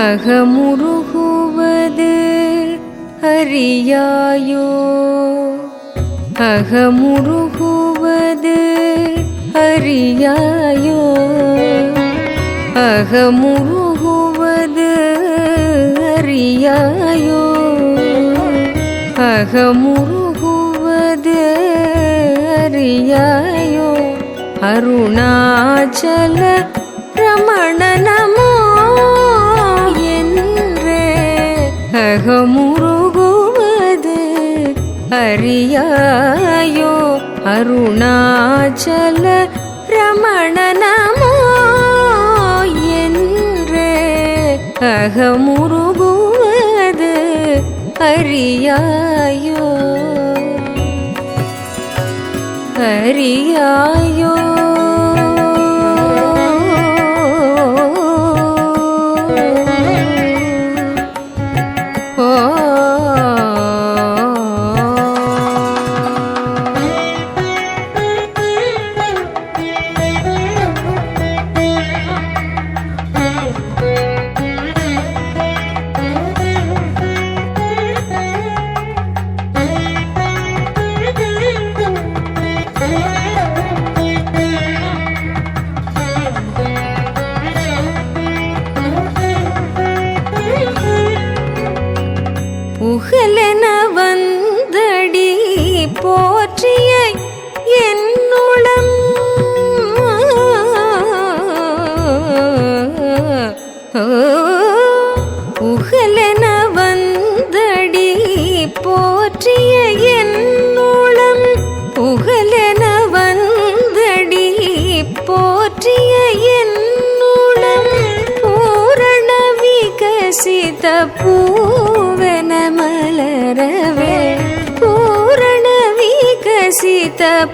அகமுருகுவது அறியாயோ? அகமுருகுவது அறியாயோ? அகமுருகுவது அறியாயோ? அகமுருகுவது அறியாயோ? அருணாச்சல ரமண நமோ என்று. அகமுரு அறியாயோ அருணாச்சல ரமண நமோ என்றே அகமுருகுவது அறியாயோ. அறியாயோ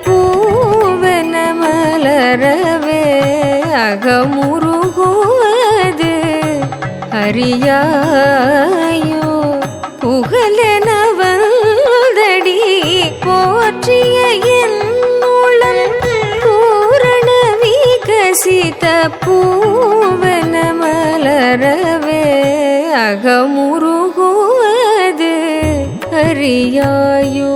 பூவன மலரவே அகமுருகுவது அறியாயோ? புகழென வந்தடி போற்றிய என்னுளம் பூரண விகசித பூவன மலரவே அகமுருகுவது அறியாயோ?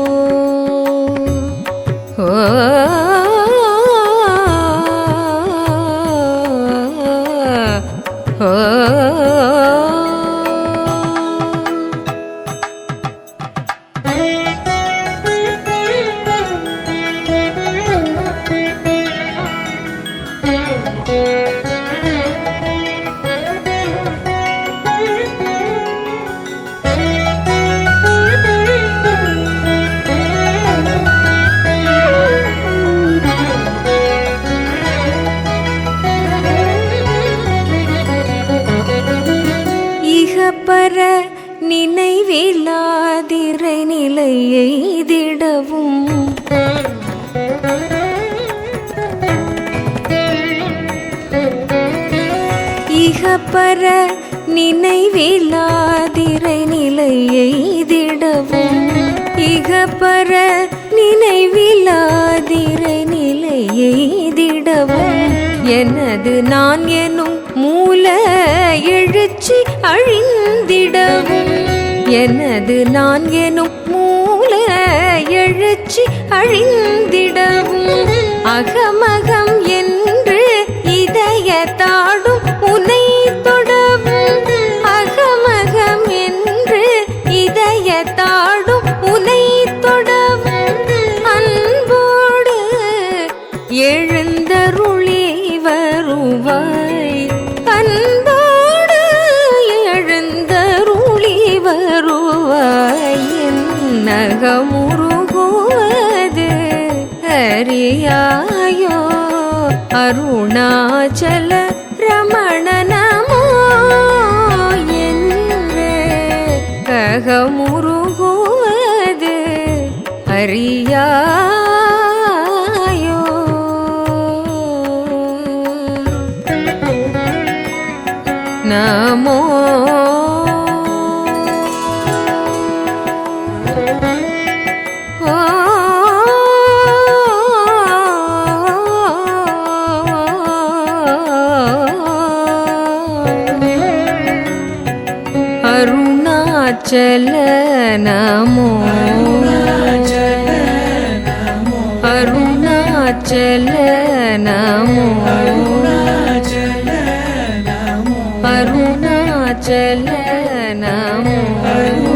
இகப்பர நினைவிலாதிரை நிலை எய்திடவும் இகப்பர நினைவிலாதிரை நிலை எய்திடவும் எனது நான் எனும் மூல எழுச்சி அழிந்திடவும். எனது நான் எனும் எழுச்சி அழிந்திடவும். அகமகம் என்று இதயத்தாடும் உனை தொடவும். அகமகம் என்று இதயத்தாடும் உனை தொடவும். அன்போடு எழுந்தருளே வருவாய். அன்போடு எழுந்தருளி வருவாய். என் நகமுருகுவது மலையாயோ அருணாச்சல ரமணனமோ ககமுருகுவது அறியாயோ? நமோ अरुणाचल नमो अरुणाचल नमो अरुणाचल नमो